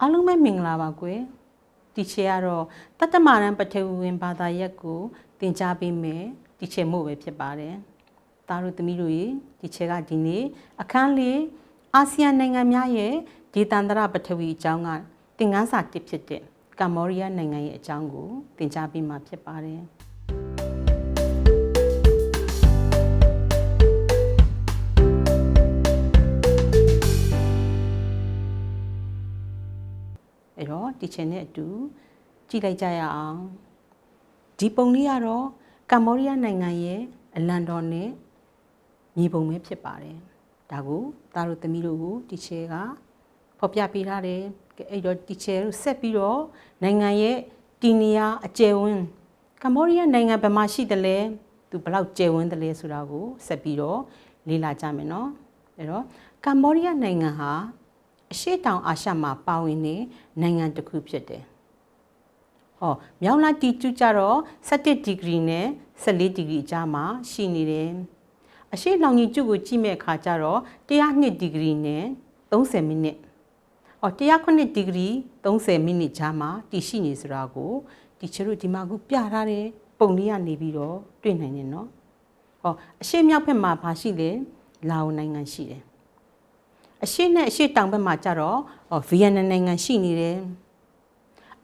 အားလုံးပဲမင်္ဂလာပါကွယ်တီချေကတော့တတ္တမရန်ပထဝီဝင်ဘာသာရပ်ကိုသင်ကြားပေးမယ်တီချေမို့ပဲဖြစ်ပါတယ်သားတို့သမီးတို့ရေတီချေကဒီနေ့အခန်းလေးအာဆီယံနိုင်ငံများရဲ့ဒေသန္တရပထဝီအကြောင်းကသင်ခန်းစာတစ်ဖြစ်တဲ့ကမ္ဘောဒီးယားနိုင်ငံရဲ့အကြောင်းကိုသင်ကြားပေးမှာဖြစ်ပါတယ် အဲ့တော့ဒီချင်နဲ့အတူကြည့်လိုက်ကြရအောင်ဒီပုံလေးကတော့ကမ္ဘောဒီးယားနိုင်ငံရဲ့အလံတော်နဲ့မြေပုံပဲဖြစ်ပါတယ်ဒါကိုသားတို့သမီးတို့ကိုဒီချဲကဖော်ပြပေးထားတယ်ကဲအဲ့တော့ဒီချဲတို့ဆက်ပြီးတော့နိုင်ငံရဲ့တီနီယာအကျယ်ဝန်းကမ္ဘောဒီးယားနိုင်ငံဘယ်မှာရှိတယ်လဲသူဘယ်လောက်ကျယ်ဝန်းတယ်လဲဆိုတာကိုဆက်ပြီးတော့လေ့လာကြမယ်နော်အဲ့တော့ကမ္ဘောဒီးယားနိုင်ငံဟာ အရှေ့တောင်အာရှမှာပါဝင်တဲ့နိုင်ငံတစ်ခုဖြစ်တယ်။ဟောမြောက်လာတီကျူကြတော့17ဒီဂရီနဲ့14ဒီဂရီကြားမှာရှိနေတယ်။အရှေ့လောင်ကြီးကျုကိုကြည့်မဲ့အခါကျတော့102ဒီဂရီနဲ့30မိနစ်။ဟော109ဒီဂရီ30မိနစ်ကြားမှာတည်ရှိနေဆိုတာကိုတီချတို့ဒီမှာခုပြထားတဲ့ပုံလေးကနေပြီးတော့တွေ့နိုင်တယ်နော်။ဟောအရှေ့မြောက်ဘက်မှာဘာရှိလဲ။လာအိုနိုင်ငံရှိတယ်။ အရှေ့နဲ့အရှေ့တောင်ဘက်မှာကျတော့ဗီယက်နမ်နိုင်ငံရှိနေတယ်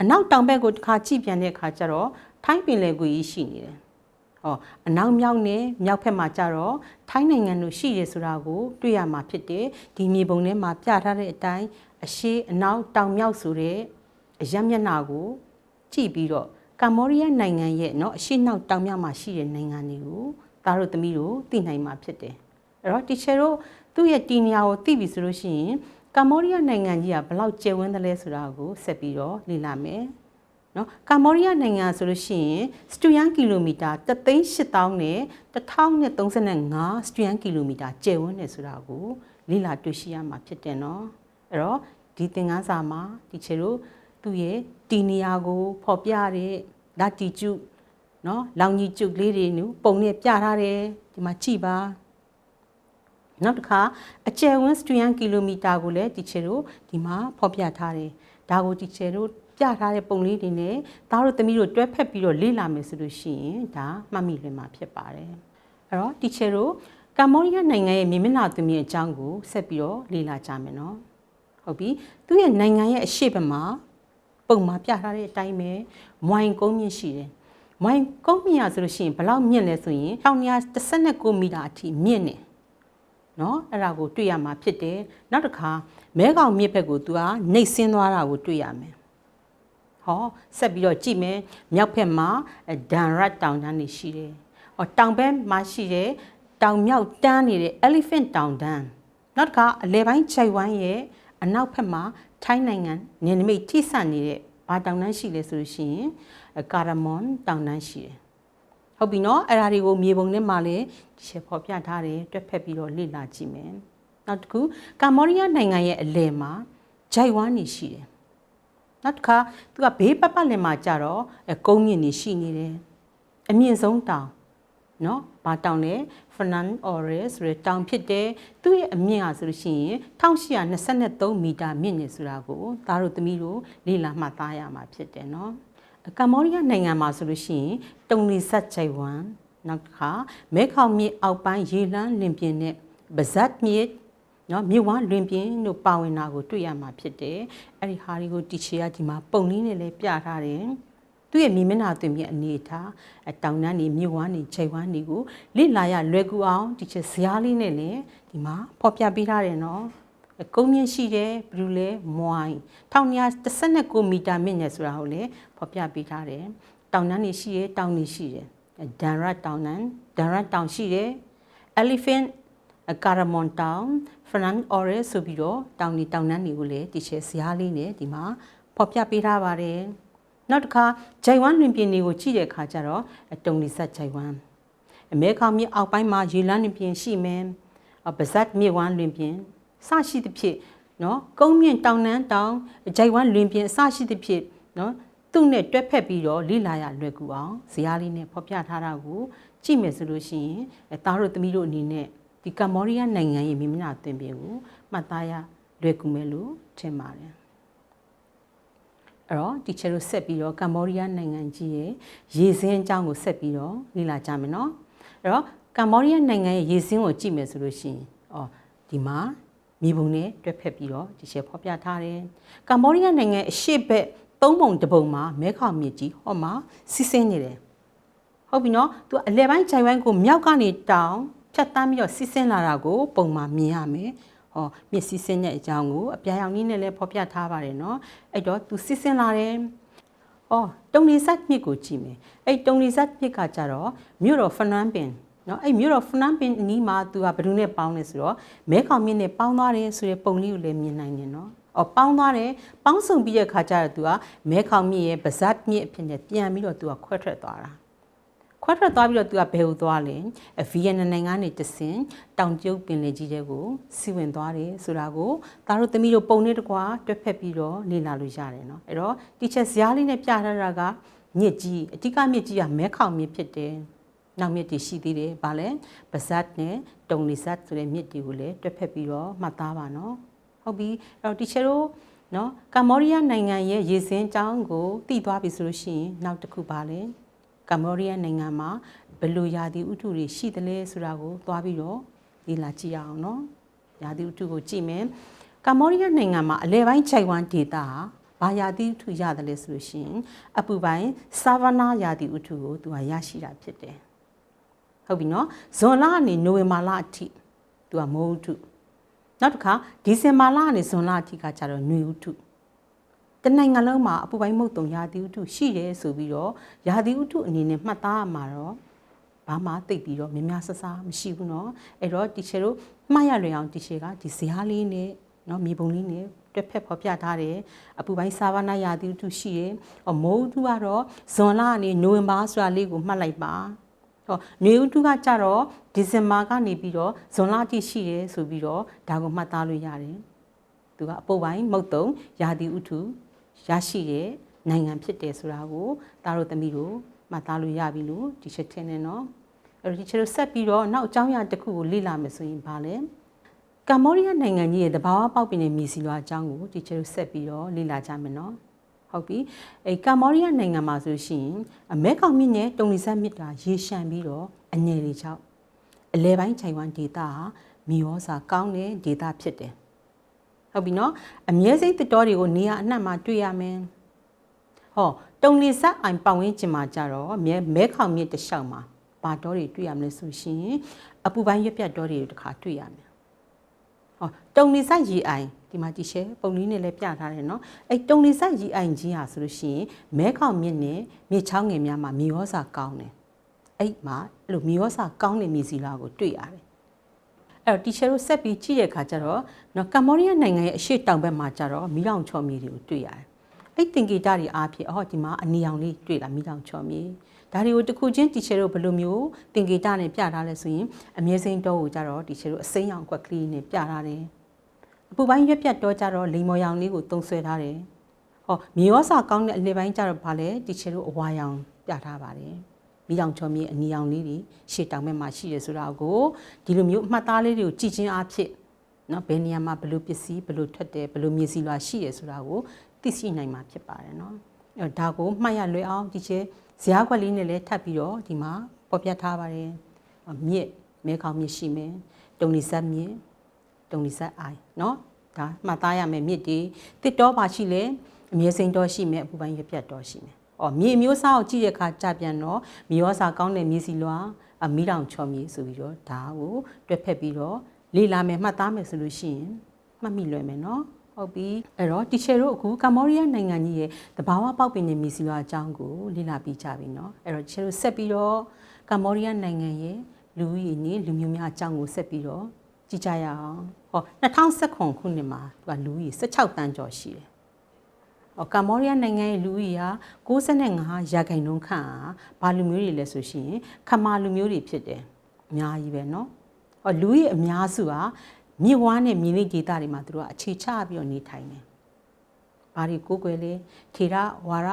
အနောက်တောင်ဘက်ကိုတစ်ခါကြည့်ပြန်တဲ့အခါကျတော့ထိုင်းပင်လယ်ကွေကြီးရှိနေတယ်ဟောအနောက်မြောက်နဲ့မြောက်ဘက်မှာကျတော့ထိုင်းနိုင်ငံတို့ရှိတယ်ဆိုတာကိုတွေ့ရမှာဖြစ်တယ်ဒီမြေပုံထဲမှာပြထားတဲ့အတိုင်းအရှေ့အနောက်တောင်မြောက်ဆိုတဲ့အရမျက်နှာကိုကြည့်ပြီးတော့ကမ္ဘောဒီးယားနိုင်ငံရဲ့เนาะအရှေ့နောက်တောင်မြောက်မှာရှိတဲ့နိုင်ငံတွေကိုသားတို့သမီးတို့သိနိုင်မှာဖြစ်တယ်အဲ့တော့တီချာတို့ သူ့ရဲ့တီနီယာကိုသိပြီဆိုလို့ရှိရင်ကမ္ဘောဒီးယားနိုင်ငံကြီးကဘလောက်ကျယ်ဝန်းတယ်လဲဆိုတာကိုဆက်ပြီးတော့လေ့လာမယ်နော်ကမ္ဘောဒီးယားနိုင်ငံဆိုလို့ရှိရင်စတူယန်ကီလိုမီတာ38000နဲ့1035စတူယန်ကီလိုမီတာကျယ်ဝန်းတယ်ဆိုတာကိုလေ့လာတွေ့ရှိရမှာဖြစ်တယ်နော်အဲ့တော့ဒီသင်ခန်းစာမှာဒီချေတို့သူ့ရဲ့တီနီယာကိုဖော်ပြတဲ့လာတီကျုနော်လောင်ကြီးကျုပ်လေးတွေနုပုံနဲ့ပြထားတယ်ဒီမှာကြည့်ပါ နောက်တစ်ခါအကျယ်ဝန်းစတူယန်ကီလိုမီတာကိုလည်းတီချေတို့ဒီမှာဖော်ပြထားတယ်ဒါကိုတီချေတို့ပြထားတဲ့ပုံလေးတွေနဲ့သားတို့သမီးတို့တွဲဖက်ပြီးတော့လေ့လာမယ်ဆိုလို့ရှိရင်ဒါမှတ်မိလွင်မှာဖြစ်ပါတယ်အဲ့တော့တီချေတို့ကမ္ဘောဒီးယားနိုင်ငံရဲ့မြေမျက်နှာသမီးအကြောင်းကိုဆက်ပြီးတော့လေ့လာကြမယ်နော်ဟုတ်ပြီသူရဲ့နိုင်ငံရဲ့အရှိတ်မှာပုံမှာပြထားတဲ့အတိုင်းပဲမွိုင်ကုန်းမြင့်ရှိတယ်မွိုင်ကုန်းမြင့်ရဆိုလို့ရှိရင်ဘယ်လောက်မြင့်လဲဆိုရင်1919မီတာအထိမြင့်တယ် နော်အဲ့ဒါကိုတွေ့ရမှာဖြစ်တယ်နောက်တစ်ခါမဲကောင်မြစ်ဘက်ကိုသူကနှိပ်ဆင်းသွားတာကိုတွေ့ရမယ်ဟောဆက်ပြီးတော့ကြည့်မယ်မြောက်ဘက်မှာဒန်ရတ်တောင်တန်းနေရှိတယ်ဟောတောင်ဘက်မှာရှိတယ်တောင်မြောက်တန်းနေတဲ့ elephant တောင်တန်းနောက်တစ်ခါအလဲပိုင်းချိုင်ဝမ်းရဲ့အနောက်ဘက်မှာထိုင်းနိုင်ငံနယ်နိမိတ်ထိစပ်နေတဲ့ဘာတောင်တန်းရှိလဲဆိုလို့ရှိရင်ကာရမွန်တောင်တန်းရှိတယ် ဟုတ်ပြီနော်အဲ့ဒါတွေကိုမြေပုံထဲမှာလည်းရှယ်ဖော်ပြထားတယ်တွက်ဖက်ပြီးတော့လေ့လာကြည့်မယ်နောက်တစ်ခုကမ္ဘောဒီးယားနိုင်ငံရဲ့အလယ်မှာဂျိုင်ဝမ်နေရှိတယ်နောက်တစ်ခါသူကဘေးပတ်ပတ်လည်မှာကြတော့ကုန်းမြင့်နေရှိနေတယ်အမြင့်ဆုံးတောင်နော်ဘာတောင်လဲ Fernan Ores ဆိုတဲ့တောင်ဖြစ်တယ်သူ့ရဲ့အမြင့်ဟာဆိုလို့ရှိရင်1823မီတာမြင့်နေဆိုတာကိုသားတို့သမီးတို့လေ့လာမှတ်သားရမှာဖြစ်တယ်နော် ကမ္ဘောဒီးယားနိုင်ငံမှာဆိုလို့ရှိရင်တုံလီဆက်ချိုင်ဝမ်နောက်တစ်ခါမဲခေါင်မြစ်အောက်ပိုင်းရေလန်းလင်ပြင်နဲ့ဗဇတ်မြစ်နော်မြစ်ဝမ်းလွင်ပြင်တို့ပါဝင်တာကိုတွေ့ရမှာဖြစ်တယ်အဲ့ဒီဟာတွေကိုတီချီကဒီမှာပုံလေးနဲ့လည်းပြထားတယ်သူ့ရဲ့မိမနာသွင်ပြအနေထားတောင်တန်းနေမြစ်ဝမ်းနေချိတ်ဝမ်းနေကိုလိလာရလွယ်ကူအောင်ဒီချက်ဇားလေးနဲ့လည်းဒီမှာဖော်ပြပေးထားတယ်နော် ကုန်းမြင့်ရှိတယ်ဘယ်လိုလဲမွိုင်း1919မီတာမြင့်နေဆိုတာဟုတ်လေဖော်ပြပေးထားတယ်တောင်တန်းနေရှိတယ်တောင်နေရှိတယ်ဒန်ရတ်တောင်နန်ဒန်ရတ်တောင်ရှိတယ် elephant ကာရမွန်တောင်ဖရန်အော်ရဲဆိုပြီးတော့တောင်နေတောင်နန်းတွေကိုလည်းဒီချဲဇားလေးနဲ့ဒီမှာဖော်ပြပေးထားပါတယ်နောက်တစ်ခါဂျိုင်ဝမ်လွင်ပြင်တွေကိုကြည့်တဲ့အခါကျတော့တုံလီဆက်ဂျိုင်ဝမ်အမေခေါမြေအောက်ပိုင်းမှာရေလန်းလွင်ပြင်ရှိမယ်ဗဇတ်မြေဝမ်လွင်ပြင် စရှိသဖြင့်နော်ကုန်းမြင့်တောင်နန်းတောင်ဂျိုင်ဝမ်လွင်ပြင်အစရှိသဖြင့်နော်သူ့နဲ့တွဲဖက်ပြီးတော့လိလာရလွယ်ကူအောင်ဇာတ်လေးနဲ့ဖော်ပြထားတာကိုကြည့်မယ်ဆိုလို့ရှိရင်အဲသားတို့သမီးတို့အနေနဲ့ဒီကမ္ဘောဒီးယားနိုင်ငံရဲ့မိမနာသွင်ပြင်ကိုမှတ်သားရလွယ်ကူမယ်လို့ထင်ပါတယ်အဲ့တော့ teacher တို့ဆက်ပြီးတော့ကမ္ဘောဒီးယားနိုင်ငံကြီးရဲ့ရေစင်းအကြောင်းကိုဆက်ပြီးတော့လေ့လာကြမယ်နော်အဲ့တော့ကမ္ဘောဒီးယားနိုင်ငံရဲ့ရေစင်းကိုကြည့်မယ်ဆိုလို့ရှိရင်အော်ဒီမှာ မြေပုံနဲ့တွက်ဖက်ပြီးတော့ဒီရှယ်ဖော်ပြထားတယ်။ကမ္ဘောဒီးယားနိုင်ငံအရှေ့ဘက်သုံးပုံတစ်ပုံမှာမဲခေါင်မြစ်ကြီးဟောမှာစီးဆင်းနေတယ်။ဟုတ်ပြီနော်။သူအလဲပိုင်းခြိုင်ဝိုင်းကိုမြောက်ကနေတောင်ဖြတ်တန်းပြီးတော့စီးဆင်းလာတာကိုပုံမှာမြင်ရမယ်။ဟောမြစ်စီးဆင်းတဲ့အကြောင်းကိုအပြာရောင်ကြီးနဲ့လည်းဖော်ပြထားပါတယ်နော်။အဲ့တော့သူစီးဆင်းလာတယ်။အော်တုံလီဇတ်မြစ်ကိုကြည့်မယ်အဲ့တုံလီဇတ်မြစ်ကကြတော့မြို့တော်ဖနွမ်ပင် နော်အဲ့မြို့တော်ဖနန်ပင်နီးမှာသူကဘယ်သူနဲ့ပေါင်းလဲဆိုတော့မဲခေါင်မြင့်နဲ့ပေါင်းသွားတယ်ဆိုတဲ့ပုံလေးကိုလည်းမြင်နိုင်တယ်နော်အော်ပေါင်းသွားတယ်ပေါင်းစုံပြီးတဲ့ခါကျတော့သူကမဲခေါင်မြင့်ရဲ့ဗဇတ်မြင့်အဖြစ်နဲ့ပြန်ပြီးတော့သူကခွဲထွက်သွားတာခွဲထွက်သွားပြီးတော့သူကဘယ်ကိုသွားလဲဗီယက်နမ်နိုင်ငံကနေတဆင်တောင်ကျုပ်ပင်လယ်ကြီးတဲကိုစီဝင်သွားတယ်ဆိုတာကိုသားတို့သမီးတို့ပုံနဲ့တကွာတွက်ဖက်ပြီးတော့လေ့လာလို့ရတယ်နော်အဲ့တော့တီချက်ဇားလေးနဲ့ပြထားတာကမြစ်ကြီးအဓိကမြစ်ကြီးကမဲခေါင်မြစ်ဖြစ်တယ် နောက်မြစ်တွေရှိသေးတယ်ဗာလဲပါဇတ်နဲ့တုံလီဇတ်ဆိုတဲ့မြစ်တွေကိုလည်းတွက်ဖက်ပြီးတော့မှတ်သားပါနော်ဟုတ်ပြီအဲ့တော့တီချက်တို့နော်ကမ္ဘောဒီးယားနိုင်ငံရဲ့ရေစင်းကြောင်းကိုတည်သွားပြီဆိုလို့ရှိရင်နောက်တစ်ခုပါလဲကမ္ဘောဒီးယားနိုင်ငံမှာဘယ်လိုရာသီဥတုတွေရှိသလဲဆိုတာကိုသွားပြီးတော့လေ့လာကြည့်ရအောင်နော်ရာသီဥတုကိုကြည့်မယ်ကမ္ဘောဒီးယားနိုင်ငံမှာအလဲပိုင်းခြိုင်ဝမ်ဒေသဘာရာသီဥတုရတယ်လဲဆိုလို့ရှိရင်အပူပိုင်းဆာဗနာရာသီဥတုကိုသူကရရှိတာဖြစ်တယ် ဟုတ်ပြီနော်ဇွန်လကနေနိုဝင်ဘာလအထိသူကမိုးဥတုနောက်တစ်ခါဒီဇင်ဘာလကနေဇွန်လအထိကကျတော့နွေဥတုတနိုင်ငံလုံးမှာအပူပိုင်းမုတ်တုံရာသီဥတုရှိတယ်ဆိုပြီးတော့ရာသီဥတုအနေနဲ့မှတ်သားရမှာတော့ဘာမှသိပ်ပြီးတော့များများဆဆမရှိဘူးเนาะအဲ့တော့တီချေတို့မှားရလွယ်အောင်တီချေကဒီဇားလေးနဲ့เนาะမြေပုံလေးနဲ့တွက်ဖက်ဖော်ပြထားတယ်အပူပိုင်းဆာဗနာရာသီဥတုရှိတယ်အမိုးဥတုကတော့ဇွန်လကနေနိုဝင်ဘာဆိုတာလေးကိုမှတ်လိုက်ပါ ဟောနွေဥတုကကြတော့ဒီဇင်ဘာကနေပြီးတော့ဇွန်လအထိရှိတယ်ဆိုပြီးတော့ဒါကိုမှတ်သားလို့ရတယ်သူကအပုတ်ပိုင်းမုတ်တုံရာသီဥတုရရှိတဲ့နိုင်ငံဖြစ်တယ်ဆိုတာကိုတားတို့သမီးတို့မှတ်သားလို့ရပြီလို့ဒီချက်ထင်နေနော်အဲ့တော့ဒီချက်တို့ဆက်ပြီးတော့နောက်အကြောင်းအရာတစ်ခုကိုလေ့လာမယ်ဆိုရင်ဘာလဲကမ္ဘောဒီးယားနိုင်ငံကြီးရဲ့တဘာဝပေါက်ပင်တဲ့မြေစီလွာအကြောင်းကိုဒီချက်တို့ဆက်ပြီးတော့လေ့လာကြမယ်နော် ဟုတ်ပြီအဲကမ္ဘောဒီးယားနိုင်ငံမှာဆိုရှင်အမဲကောင်မြစ်နဲ့တုံလီဆက်မြစ်တာရေရှမ်းပြီးတော့အငယ်လေးချောက်အလဲပိုင်းခြိုင်ဝမ်ဒေတာဟာမြေဩစာကောင်းတဲ့ဒေတာဖြစ်တယ်ဟုတ်ပြီနော်အမြဲစိတ်တတော်တွေကိုနေရာအနှံ့မှာတွေ့ရမယ်ဟောတုံလီဆက်အိုင်ပတ်ဝန်းကျင်မှာကြတော့မဲမဲခေါင်မြစ်တစ်လျှောက်မှာဘာတော်တွေတွေ့ရမလဲဆိုရှင်အပူပိုင်းရွက်ပြတ်တော်တွေတခါတွေ့ရမယ် ဟောတုံလီဆက်ရီအိုင်ဒီမှာတီရှဲပုံလေးနဲ့လည်းပြထားတယ်နော်အဲ့တုံလီဆက်ရီအိုင်ကြီးဟာဆိုလို့ရှိရင်မဲခေါင်မြစ်နဲ့မြစ်ချောင်းငယ်များမှာမြေဩစာကောင်းတယ်အဲ့မှာအဲ့လိုမြေဩစာကောင်းတဲ့မြေစီလာကိုတွေ့ရတယ်အဲ့တော့တီရှယ်တို့ဆက်ပြီးကြည့်တဲ့အခါကျတော့နော်ကမ္ဘောဒီးယားနိုင်ငံရဲ့အရှေ့တောင်ဘက်မှာကျတော့မီးတောင်ချော်မြေတွေကိုတွေ့ရတယ်။အဲ့တင်ဂီတာတွေအားဖြင့်အော်ဒီမှာအနီအောင်လေးတွေ့လာမီးတောင်ချော်မြေ ဒါတွေကိုတစ်ခုချင်းတီရှယ်တို့ဘယ်လိုမျိုးတင်ဂီတာနဲ့ပြထားလဲဆိုရင်အမြဲစိမ်းတော့ကိုကျတော့တီရှယ်တို့အစိမ်းရောင်ကွက်ကလေးနဲ့ပြထားတယ်။အပူပိုင်းရွက်ပြတ်တော့ကျတော့လိမ္မော်ရောင်လေးကိုတုံးဆွဲထားတယ်။ဟောမြေရောစာကောင်းတဲ့အလယ်ပိုင်းကျတော့ဗာလဲတီရှယ်တို့အဝါရောင်ပြထားပါတယ်။မိတောင်ချောမြေအနီအောင်လေးတွေရှေ့တောင်ဘက်မှာရှိတယ်ဆိုတာကိုဒီလိုမျိုးအမှတ်သားလေးတွေကိုကြည်ချင်းအားဖြင့်နော်ဘယ်နေရာမှာဘယ်လိုပစ္စည်းဘယ်လိုထွက်တယ်ဘယ်လိုမြေစီလွာရှိတယ်ဆိုတာကိုသိရှိနိုင်မှာဖြစ်ပါတယ်နော်အဲဒါကိုမှတ်ရလွယ်အောင်ဒီချေ ဇာတ်ခွက်လေးနဲ့လည်းထပ်ပြီးတော့ဒီမှာပေါ်ပြထားပါတယ်မြစ်မဲခေါင်မြစ်ရှိမယ်တုံလီဆက်မြစ်တုံလီဆက်အိုင်နော်ဒါမှတ်သားရမယ်မြစ်တွေတစ်တော်ပါရှိလေအမြဲစိန်တော်ရှိမယ်အပူပိုင်းရပြတ်တော်ရှိမယ်။အော်မြေမျိုးစားကိုကြည့်တဲ့အခါကြပြန်တော့မြေရောစာကောင်းတဲ့မြေစီလွာအမီးတောင်ချော်မြေဆိုပြီးတော့ဒါကိုတွက်ဖက်ပြီးတော့လေ့လာမယ်မှတ်သားမယ်ဆိုလို့ရှိရင်မှတ်မိလွယ်မယ်နော်။ ဟုတ်ပြီအဲ့တော့တီချယ်တို့အခုကမ္ဘောဒီးယားနိုင်ငံကြီးရဲ့တဘာဝပေါက်ပင်တဲ့မြေစီလွာအကြောင်းကိုလေ့လာပြီးကြပြီနော်။အဲ့တော့တီချယ်တို့ဆက်ပြီးတော့ကမ္ဘောဒီးယားနိုင်ငံရဲ့လူဦးရေနဲ့လူမျိုးများအကြောင်းကိုဆက်ပြီးတော့ကြည့်ကြရအောင်။ဟော2019ခုနှစ်မှာသူကလူဦးရေ16တန်းကျော်ရှိတယ်ကမ္ဘောဒီးယားနိုင်ငံရဲ့လူဦးရေဟာ65ရာခိုင်နှုန်းခန့်ဟာဘာလူမျိုးတွေလဲဆိုရှင်ခမာလူမျိုးတွေဖြစ်တယ်အများကြီးပဲเนาะဟောလူကြီးအများစုဟာ မြစ်ဝါးနဲ့မြင်းလေးဒေသတွေမှာသူတို့ကအခြေချပြီးတော့နေထိုင်တယ်။ဘာတွေကိုကိုယ်လေထေရဝါရ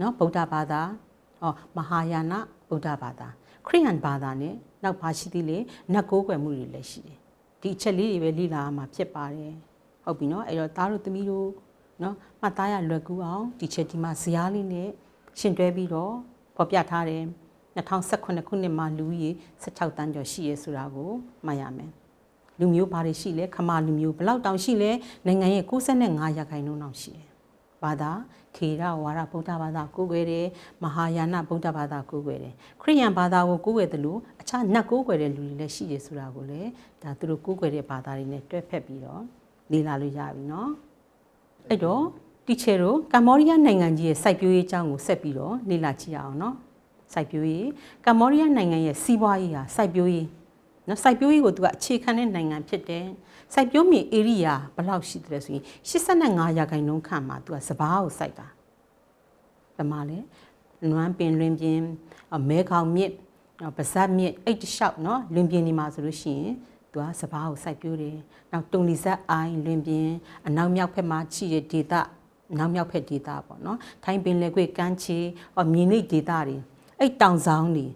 နော်ဗုဒ္ဓဘာသာဟောမဟာယာနဗုဒ္ဓဘာသာခရိယန်ဘာသာနဲ့နောက်ပါရှိသေးလေနတ်ကိုးကွယ်မှုတွေလည်းရှိတယ်။ဒီအချက်လေးတွေပဲလေ့လာရမှာဖြစ်ပါတယ်။ဟုတ်ပြီနော်အဲ့တော့သားတို့သမီးတို့နော်မှတ်သားရလွယ်ကူအောင်ဒီချက်ဒီမှာဇာတ်လေးနဲ့ရှင်တွဲပြီးတော့ဖော်ပြထားတယ်2018ခုနှစ်မှာလူကြီး16တန်းကျော်ရှိရဲဆိုတာကိုမှတ်ရမယ်။ လူမျိုးဘာတွေရှိလဲခမာလူမျိုးဘလောက်တောင်ရှိလဲနိုင်ငံရဲ့65ရာခိုင်နှုန်းတောင်ရှိတယ်ဘာသာခေရဝါရဗုဒ္ဓဘာသာကိုးကွယ်တယ်မဟာယာနဗုဒ္ဓဘာသာကိုးကွယ်တယ်ခရိယန်ဘာသာကိုကိုးကွယ်တယ်လို့အခြားနတ်ကိုးကွယ်တဲ့လူတွေလည်းရှိတယ်ဆိုတာကိုလည်းဒါသူတို့ကိုးကွယ်တဲ့ဘာသာတွေနဲ့တွဲဖက်ပြီးတော့လေ့လာလို့ရပြီเนาะအဲ့တော့တီချယ်တို့ကမ္ဘောဒီးယားနိုင်ငံကြီးရဲ့စိုက်ပျိုးရေးအကြောင်းကိုဆက်ပြီးတော့လေ့လာကြည့်အောင်เนาะစိုက်ပျိုးရေးကမ္ဘောဒီးယားနိုင်ငံရဲ့စီးပွားရေးဟာစိုက်ပျိုးရေး နော်စိုက်ပျိုးရေးကိုသူကအခြေခံတဲ့နိုင်ငံဖြစ်တယ်စိုက်ပျိုးမြေဧရိယာဘယ်လောက်ရှိတယ်ဆိုရင်85ရာခိုင်နှုန်းခန့်မှာသူကစပားကိုစိုက်တာဘယ်မှာလဲနွမ်းပင်လွင်ပြင်မဲခေါင်မြစ်ပါဇက်မြစ်အိတ်တလျှောက်နော်လွင်ပြင်ဒီမှာဆိုလို့ရှိရင်သူကစပားကိုစိုက်ပျိုးတယ်နောက်တုံလီဇက်အိုင်လွင်ပြင်အနောက်မြောက်ဘက်မှာရှိတဲ့ဒေသနောက်မြောက်ဘက်ဒေသပေါ့နော်ထိုင်းပင်လယ်ကွေ့ကမ်းခြေမြေနိမ့်ဒေသတွေအဲ့တောင်ဆောင်တွေ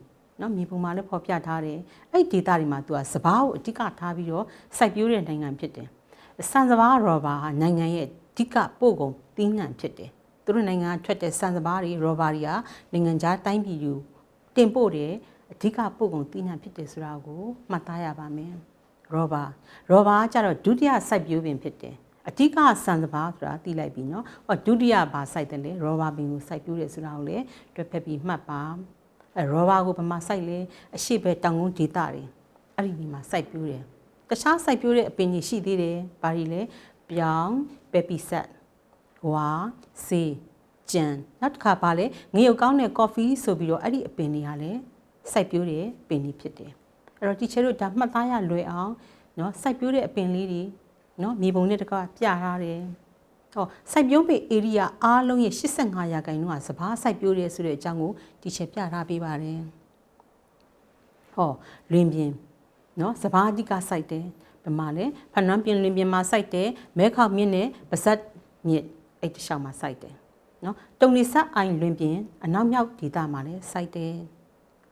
နော်မြေပုံမှာလည်းဖော်ပြထားတယ်အဲ့ဒေသတွေမှာသူကစပားကိုအဓိကထားပြီးတော့စိုက်ပျိုးတဲ့နိုင်ငံဖြစ်တယ်ဆန်စပားရောဘာဟာနိုင်ငံရဲ့အဓိကပို့ကုန်သီးနှံဖြစ်တယ်သူတို့နိုင်ငံထွက်တဲ့ဆန်စပားတွေရောဘာတွေကနိုင်ငံခြားတိုင်းပြည်ယူတင်ပို့တယ်အဓိကပို့ကုန်သီးနှံဖြစ်တယ်ဆိုတာကိုမှတ်သားရပါမယ်ရောဘာရောဘာကကြတော့ဒုတိယစိုက်ပျိုးပင်ဖြစ်တယ်အဓိကဆန်စပါးဆိုတာသိလိုက်ပြီเนาะဟောဒုတိယဘာစိုက်တယ်လဲရောဘာပင်ကိုစိုက်ပျိုးတယ်ဆိုတာကိုလည်းတွက်ဖက်ပြီးမှတ်ပါ အဲရောဘာကိုဘယ်မှာစိုက်လဲအရှိဘဲတောင်ကုန်းဒေသတွေအဲ့ဒီမှာစိုက်ပျိုးတယ်တခြားစိုက်ပျိုးတဲ့အပင်ကြီးရှိသေးတယ်ဘာတွေလဲပြောင်းပက်ပီဆက်ဝါစေးကြံနောက်တစ်ခါပါလဲငရုတ်ကောင်းတဲ့ကော်ဖီဆိုပြီးတော့အဲ့ဒီအပင်တွေကလည်းစိုက်ပျိုးတဲ့ပင်တွေဖြစ်တယ်အဲ့တော့တီချာတို့ဒါမှတ်သားရလွယ်အောင်เนาะစိုက်ပျိုးတဲ့အပင်လေးတွေเนาะမြေပုံနဲ့တကွပြထားတယ် တော့စိုက်ပျိုးပေဧရိယာအားလုံးရဲ့85ရာခိုင်နှုန်းကစဘာစိုက်ပျိုးရဲဆိုတဲ့အကြောင်းကိုဒီချက်ပြထားပေးပါတယ်ဟောလွင်ပြင်နော်စဘာအဓိကစိုက်တယ်ဗမာလဲဖနွမ်းပြင်လွင်ပြင်မှာစိုက်တယ်မဲခေါက်မြင့်နဲ့ပါဇက်မြင့်အဲ့တခြားမှာစိုက်တယ်နော်တုံနေဆက်အိုင်လွင်ပြင်အနောက်မြောက်ဒေသမှာလဲစိုက်တယ်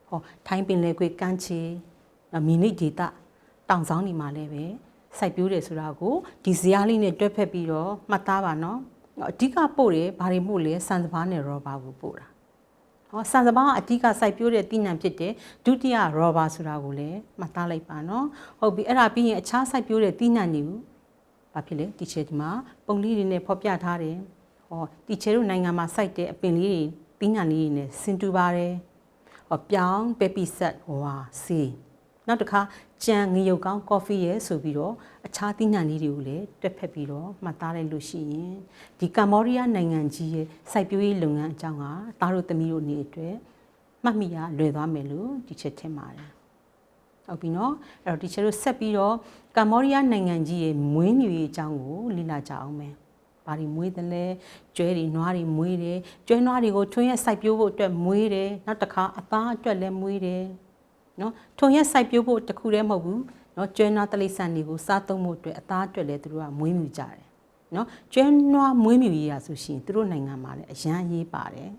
ဟောထိုင်းပင်လယ်ကွေကမ်းခြေမီနိဒေသတောင်ဆောင်တွေမှာလဲပဲ စိုက်ပျိုးတယ်ဆိုတာကိုဒီဇာတ်လေးနဲ့တွဲဖက်ပြီးတော့မှတ်သားပါနော်အဓိကပို့တယ်ဘာတွေပို့လဲစံစပါးနဲ့ရောဘာကိုပို့တာဟောစံစပါးအဓိကစိုက်ပျိုးတဲ့တိနံဖြစ်တဲ့ဒုတိယရောဘာဆိုတာကိုလည်းမှတ်သားလိုက်ပါနော်ဟုတ်ပြီအဲ့ဒါပြီးရင်အခြားစိုက်ပျိုးတဲ့တိနံတွေကိုဘာဖြစ်လဲတီချာဒီမှာပုံလေးတွေနဲ့ဖော်ပြထားတယ်ဟောတီချာတို့နိုင်ငံမှာစိုက်တဲ့အပင်လေးတွေတိနံလေးတွေနဲ့ဆင်တူပါတယ်ဟောပြောင်းပက်ပီဆက်ဟောဟာစီ နောက်တစ်ခါကြံငရုတ်ကောင်းကော်ဖီရဲ့ဆိုပြီးတော့အခြားသီးနှံလေးတွေကိုလည်းတွက်ဖက်ပြီးတော့မှတ်သားလိုက်လို့ရှိရင်ဒီကမ္ဘောဒီးယားနိုင်ငံကြီးရဲ့စိုက်ပျိုးရေးလုပ်ငန်းအကြောင်းကသားတို့သမီးတို့နေအတွက်မှတ်မိရလွယ်သွားမယ်လို့ဒီချက်ထင်ပါတယ်ဟုတ်ပြီနော်အဲ့တော့ဒီချက်တို့ဆက်ပြီးတော့ကမ္ဘောဒီးယားနိုင်ငံကြီးရဲ့မွေးမြူရေးအကြောင်းကိုလေ့လာကြအောင်မယ်ဘာတွေမွေးတယ်လဲကျွဲတွေနွားတွေမွေးတယ်ကျွဲနွားတွေကိုထွန်းရက်စိုက်ပျိုးဖို့အတွက်မွေးတယ်နောက်တစ်ခါအသားအတွက်လည်းမွေးတယ် နော်ထုံရက်စိုက်ပျိုးဖို့တခုတည်းမဟုတ်ဘူးနော်ကျွဲနွားတလိษံတွေကိုစားသုံးဖို့အတွက်အသားအတွက်လည်းသူတို့ကမွေးမြူကြတယ်နော်ကျွဲနွားမွေးမြူရေးရဆိုရှင်သူတို့နိုင်ငံမှာလည်းအရန်ရေးပါတယ်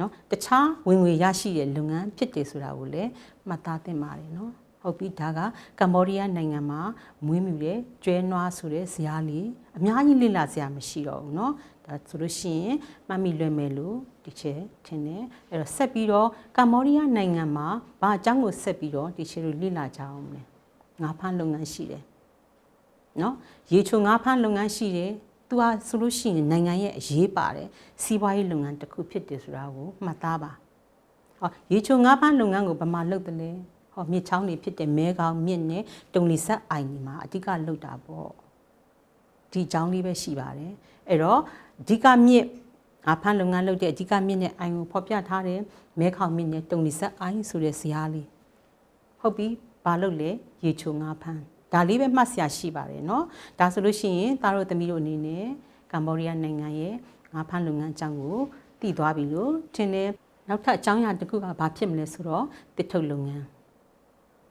နော်တခြားဝင်ငွေရရှိတဲ့လုပ်ငန်းဖြစ်တယ်ဆိုတာကိုလည်းမှတ်သားသင့်ပါတယ်နော်ဟုတ်ပြီဒါကကမ္ဘောဒီးယားနိုင်ငံမှာမွေးမြူတဲ့ကျွဲနွားဆိုတဲ့ဇာတ်လေးအများကြီးလေ့လာစရာမရှိတော့ဘူးเนาะဒါဆိုလို့ရှိရင်မှတ်မိလွယ်မယ်လို့ တည်ချေထင်တယ်အဲ့တော့ဆက်ပြီးတော့ကမ္ဘောဒီးယားနိုင်ငံမှာဘာအကြောင်းကိုဆက်ပြီးတော့တည်ချေတို့လေ့လာကြအောင်လဲငါးဖမ်းလုပ်ငန်းရှိတယ်နော်ရေချုံငါးဖမ်းလုပ်ငန်းရှိတယ်သူဟာဆိုလို့ရှိရင်နိုင်ငံရဲ့အရေးပါတယ်စီးပွားရေးလုပ်ငန်းတစ်ခုဖြစ်တယ်ဆိုတာကိုမှတ်သားပါဟောရေချုံငါးဖမ်းလုပ်ငန်းကိုဘာမှလုပ်တယ်လဲဟောမြစ်ချောင်းတွေဖြစ်တဲ့မဲကောင်မြစ်နဲ့တုံလီဆက်အိုင်ဒီမှာအဓိကလုပ်တာပေါ့ဒီအကြောင်းလေးပဲရှိပါတယ်အဲ့တော့အဓိကမြစ် ငါဖမ်းလုပ်ငန်းလုပ်တဲ့အဓိကမြစ်နဲ့အိုင်ကိုဖော်ပြထားတယ်မဲခေါင်မြစ်နဲ့တုံလီဆက်အိုင်ဆိုတဲ့ဇာတ်လေးဟုတ်ပြီဘာလုပ်လဲရေချိုငါဖမ်းဒါလေးပဲမှတ်စရာရှိပါတယ်เนาะဒါဆိုလို့ရှိရင်သားတို့သမီးတို့အနေနဲ့ကမ္ဘောဒီးယားနိုင်ငံရဲ့ငါးဖမ်းလုပ်ငန်းအကြောင်းကိုသိသွားပြီလို့ထင်တယ်နောက်ထပ်အကြောင်းအရာတစ်ခုကဘာဖြစ်မလဲဆိုတော့တစ်ထုတ်လုပ်ငန်း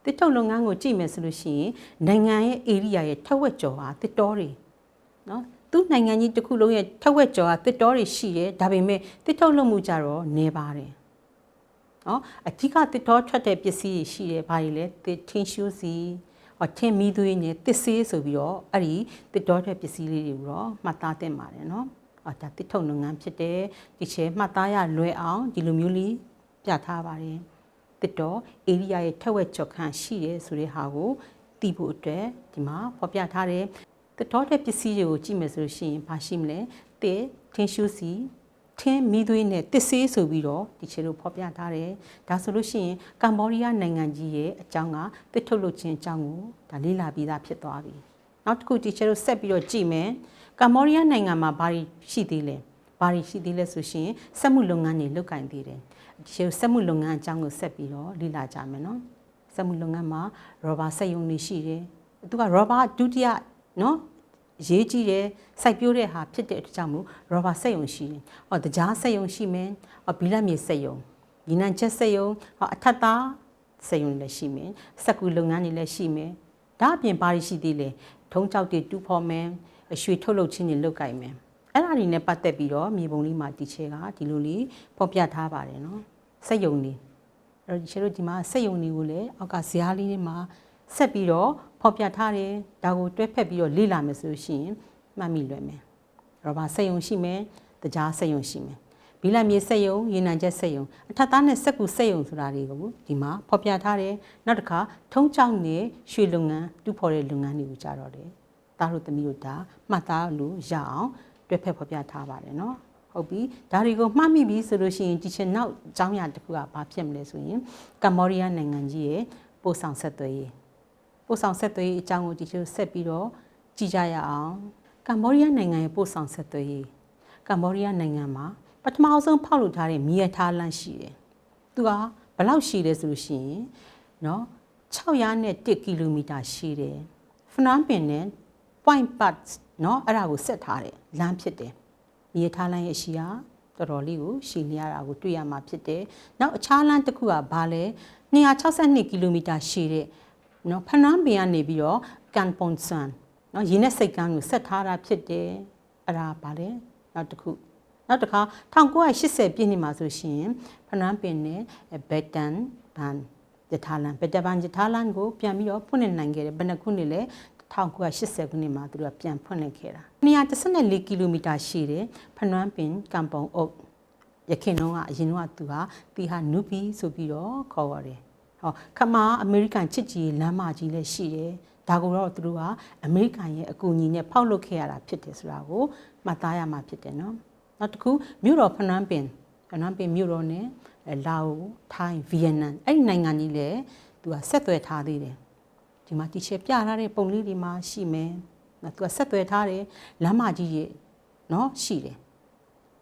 တစ်ထုတ်လုပ်ငန်းကိုကြည့်မယ်ဆိုလို့ရှိရင်နိုင်ငံရဲ့ area ရဲ့ထက်ဝက်ကျော်ဟာတစ်တောတွေเนาะ သူ့နိုင်ငံကြီးတစ်ခုလုံးရဲ့ထက်ဝက်ကျော်ဟာတစ်တောတွေရှိတယ်ဒါပေမဲ့တစ်ထုတ်လုပ်မှုကြတော့နေပါတယ်နော်အဓိကတစ်တော်ထွက်တဲ့ပစ္စည်းတွေရှိတယ်ဘာတွေလဲတစ်ထင်းရှူးစီဟောထင်းမီးသွေးနဲ့တစ်ဆေးဆိုပြီးတော့အဲ့ဒီတစ်တော်တဲ့ပစ္စည်းလေးတွေကိုတော့မှတ်သားသင့်ပါတယ်နော်ဟအာဒါတစ်ထုံလုပ်ငန်းဖြစ်တယ်ဒီချေမှတ်သားရလွယ်အောင်ဒီလိုမျိုးလေးပြထားပါတယ်တစ်တော့ area ရဲ့ထက်ဝက်ကျော်ခန့်ရှိတယ်ဆိုတဲ့ဟာကိုသိဖို့အတွက်ဒီမှာဖော်ပြထားတယ် တစ်တော့တဲ့ပစ္စည်းတွေကိုကြည့်မယ်ဆိုလို့ရှိရင်ဘာရှိမလဲတစ်ထင်းရှူးစီထင်းမီးသွေးနဲ့တစ်ဆေးဆိုပြီးတော့ဒီချေလို့ဖော်ပြထားတယ်ဒါဆိုလို့ရှိရင်ကမ္ဘောဒီးယားနိုင်ငံကြီးရဲ့အကြောင်းကတစ်ထုတ်လုပ်ခြင်းအကြောင်းကိုဒါလေ့လာပြီးသားဖြစ်သွားပြီနောက်တစ်ခုဒီချေလို့ဆက်ပြီးတော့ကြည့်မယ်ကမ္ဘောဒီးယားနိုင်ငံမှာဘာတွေရှိသေးလဲဘာတွေရှိသေးလဲဆိုရှင်စက်မှုလုပ်ငန်းတွေလုပ်ကင်သေးတယ်ဒီချေစက်မှုလုပ်ငန်းအကြောင်းကိုဆက်ပြီးတော့လေ့လာကြမယ်နော်စက်မှုလုပ်ငန်းမှာရောဘာစက်ရုံတွေရှိတယ်သူကရောဘာဒုတိယ နော်ရေးကြည့်တယ်စိုက်ပျိုးတဲ့ဟာဖြစ်တဲ့အတွက်ကြောင့်မို့ရောဘာစက်ရုံရှိတယ်။အော်တကြားစက်ရုံရှိမယ်။အော်ဘီလက်မြေစက်ရုံ၊ဒီနန်ချက်စက်ရုံ၊အော်အထက်သားစက်ရုံတွေလည်းရှိမယ်။စက်ကူလုပ်ငန်းတွေလည်းရှိမယ်။ဒါအပြင်ဘာတွေရှိသေးလဲ။ထုံးကြောက်တွေတူဖော်မယ်။ရွှေထုတ်လုပ်ခြင်းတွေလုပ်ကြိုင်မယ်။အဲ့ဒါတွေနဲ့ပတ်သက်ပြီးတော့မြေပုံလေးမှာတီချဲကဒီလိုလေးဖော်ပြထားပါတယ်နော်။စက်ရုံတွေအဲ့တော့ဒီချဲတို့ဒီမှာစက်ရုံတွေကိုလည်းအောက်ကဇာတ်လေးတွေမှာဆက်ပြီးတော့ ဖော်ပြထားတယ်ဒါကိုတွဲဖက်ပြီးတော့လေ့လာမယ်ဆိုလို့ရှိရင်မှတ်မိလွယ်မယ်ရောဘာစက်ရုံရှိမယ်တကြားစက်ရုံရှိမယ်ဘီလာမြေစက်ရုံရေနံချက်စက်ရုံအထက်သားနဲ့စက်ကူစက်ရုံဆိုတာတွေကိုဒီမှာဖော်ပြထားတယ်နောက်တစ်ခါထုံးကြောင်းနဲ့ရွှေလုပ်ငန်းတူဖော်တဲ့လုပ်ငန်းတွေကိုကြားတော့တယ်သားတို့သမီးတို့ဒါမှတ်သားလို့ရအောင်တွဲဖက်ဖော်ပြထားပါတယ်နော်ဟုတ်ပြီဒါတွေကိုမှတ်မိပြီဆိုလို့ရှိရင်ဒီချင်းနောက်အကြောင်းအရာတစ်ခုကဘာဖြစ်မလဲဆိုရင်ကမ္ဘောဒီးယားနိုင်ငံကြီးရဲ့ပို့ဆောင်ဆက်သွယ်ရေး ပို့ဆောင်ဆက်သွယ်ရေးအကြောင်းကိုဒီလိုဆက်ပြီးတော့ကြည့်ကြရအောင်ကမ္ဘောဒီးယားနိုင်ငံရဲ့ပို့ဆောင်ဆက်သွယ်ရေးကမ္ဘောဒီးယားနိုင်ငံမှာပထမဆုံးဖောက်လုပ်ထားတဲ့မြေထားလမ်းရှိတယ်။သူကဘယ်လောက်ရှိလဲဆိုလို့ရှိရင်နော်601ကီလိုမီတာရှိတယ်။ဖနမ်ပင်နဲ့ point part နော်အဲ့ဒါကိုဆက်ထားတယ်လမ်းဖြစ်တယ်။မြေထားလမ်းရဲ့ရှိရာတော်တော်လေးကိုရှည်နေရတာကိုတွေ့ရမှာဖြစ်တယ်။နောက်အခြားလမ်းတစ်ခုကဘာလဲ262ကီလိုမီတာရှည်တဲ့ နော်ဖနမ်ပင်ကနေပြီးတော့ကန်ပွန်ဆန်နော်ရင်းနဲ့စိတ်ကန်းကိုဆက်ထားတာဖြစ်တယ်။အဲ့ဒါဘာလဲနောက်တစ်ခုနောက်တစ်ခါ1980ပြည့်နှစ်မှာဆိုရှင်ဖနမ်ပင်နဲ့ဘက်တန်ဘန်ယထာလန်ဘက်တန်ဘန်ယထာလန်ကိုပြန်ပြီးတော့ဖွင့်နေနိုင်ခဲ့တယ်ဘယ်နှခုနှစ်လဲ1980ခုနှစ်မှာသူတို့ကပြန်ဖွင့်လှစ်ခဲ့တာ214ကီလိုမီတာရှိတယ်ဖနွမ်းပင်ကမ်ပုံအုပ်ရခင်တော့ကအရင်တော့သူဟာတီဟာနူပီဆိုပြီးတော့ခေါ်ရတယ် ဟောခမားအမေရိကန်ချစ်ကြည်လမ်းမကြီးလည်းရှိတယ်ဒါကိုတော့သူတို့ကအမေရိကန်ရဲ့အကူအညီနဲ့ဖောက်လုပ်ခဲ့ရတာဖြစ်တယ်ဆိုတာကိုမှတ်သားရမှာဖြစ်တယ်နော်နောက်တစ်ခုမြို့တော်ဖနွမ်းပင်ဖနွမ်းပင်မြို့တော်နဲ့လာအိုထိုင်းဗီယက်နမ်အဲ့ဒီနိုင်ငံကြီးလည်းသူကဆက်သွယ်ထားသေးတယ်ဒီမှာတီရှယ်ပြထားတဲ့ပုံလေးတွေမှာရှိမယ်နော်သူကဆက်သွယ်ထားတယ်လမ်းမကြီးရဲ့နော်ရှိတယ်